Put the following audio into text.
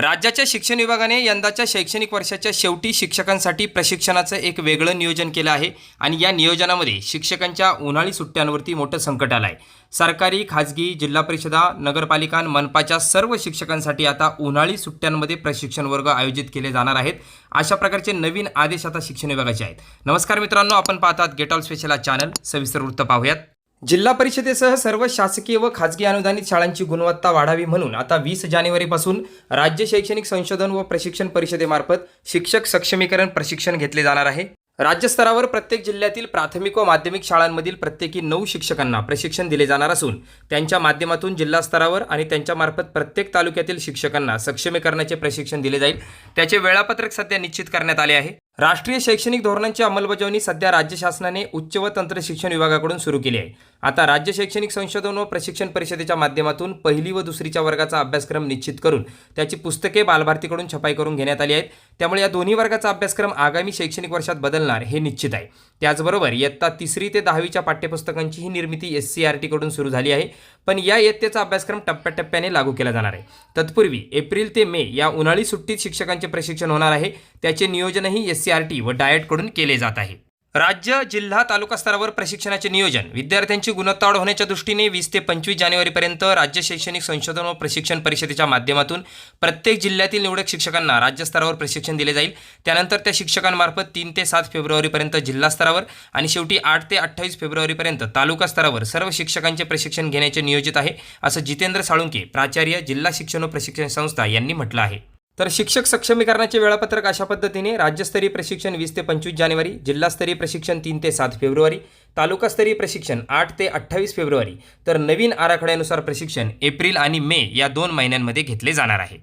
राज्याच्या शिक्षण विभागाने यंदाच्या शैक्षणिक वर्षाच्या शेवटी शिक्षकांसाठी प्रशिक्षणाचं एक वेगळं नियोजन केलं आहे आणि या नियोजनामध्ये शिक्षकांच्या उन्हाळी सुट्ट्यांवरती मोठं संकट आलं आहे सरकारी खाजगी जिल्हा परिषदा नगरपालिका मनपाच्या सर्व शिक्षकांसाठी आता उन्हाळी सुट्ट्यांमध्ये प्रशिक्षण वर्ग आयोजित केले जाणार आहेत. अशा प्रकारचे नवीन आदेश आता शिक्षण विभागाचे आहेत. नमस्कार मित्रांनो आपण पाहतात गेट ऑल स्पेशल हा चॅनल सविस्तर वृत्त पाहूयात. जिल्हा परिषदेसह सर्व शासकीय व खाजगी अनुदानित शाळांची गुणवत्ता वाढावी म्हणून आता वीस जानेवारीपासून राज्य शैक्षणिक संशोधन व प्रशिक्षण परिषदेमार्फत शिक्षक सक्षमीकरण प्रशिक्षण घेतले जाणार आहे. राज्यस्तरावर प्रत्येक जिल्ह्यातील प्राथमिक व माध्यमिक शाळांमधील प्रत्येकी नऊ शिक्षकांना प्रशिक्षण दिले जाणार असून त्यांच्या माध्यमातून जिल्हा स्तरावर आणि त्यांच्यामार्फत प्रत्येक तालुक्यातील शिक्षकांना सक्षमीकरणाचे प्रशिक्षण दिले जाईल. त्याचे वेळापत्रक सध्या निश्चित करण्यात आले आहे. राष्ट्रीय शैक्षणिक धोरणांची अंमलबजावणी सध्या राज्य शासनाने उच्च व तंत्र शिक्षण विभागाकडून सुरू केली आहे. आता राज्य शैक्षणिक संशोधन व प्रशिक्षण परिषदेच्या माध्यमातून पहिली व दुसरीच्या वर्गाचा अभ्यासक्रम निश्चित करून त्याची पुस्तके बालभारतीकडून छपाई करून घेण्यात आली आहेत. त्यामुळे या दोन्ही वर्गाचा अभ्यासक्रम आगामी शैक्षणिक वर्षात बदलणार हे निश्चित आहे. त्याचबरोबर इयत्ता तिसरी ते दहावीच्या पाठ्यपुस्तकांची ही निर्मिती एस सी आर टीकडून सुरू झाली आहे. पण या इयत्तेचा अभ्यासक्रम टप्प्याटप्प्याने लागू केला जाणार आहे. तत्पूर्वी एप्रिल ते मे या उन्हाळी सुट्टीत शिक्षकांचे प्रशिक्षण होणार आहे. त्याचे नियोजनही एस सी आर टी व डायटकडून केले जात आहे. राज्य जिल्हा तालुका स्तरावर प्रशिक्षणाचे नियोजन. विद्यार्थ्यांची गुणवत्ता वाढ होण्याच्या दृष्टीने वीस ते पंचवीस जानेवारीपर्यंत राज्य शैक्षणिक संशोधन व प्रशिक्षण परिषदेच्या माध्यमातून प्रत्येक जिल्ह्यातील निवडक शिक्षकांना राज्यस्तरावर प्रशिक्षण दिले जाईल. त्यानंतर त्या शिक्षकांमार्फत तीन ते सात फेब्रुवारीपर्यंत जिल्हा स्तरावर आणि शेवटी आठ ते अठ्ठावीस फेब्रुवारीपर्यंत तालुका स्तरावर सर्व शिक्षकांचे प्रशिक्षण घेण्याचे नियोजित आहे असं जितेंद्र साळुंके प्राचार्य जिल्हा शिक्षण व प्रशिक्षण संस्था यांनी म्हटलं आहे. तर शिक्षक सक्षमीकरणाचे वेळापत्रक अशा पद्धतीने राज्यस्तरीय प्रशिक्षण वीस ते पंचवीस जानेवारी जिल्हास्तरीय प्रशिक्षण तीन ते सात फेब्रुवारी तालुकास्तरीय प्रशिक्षण आठ ते अठ्ठावीस फेब्रुवारी. तर नवीन आराखड्यानुसार प्रशिक्षण एप्रिल आणि मे या दोन महिन्यांमध्ये घेतले जाणार आहे.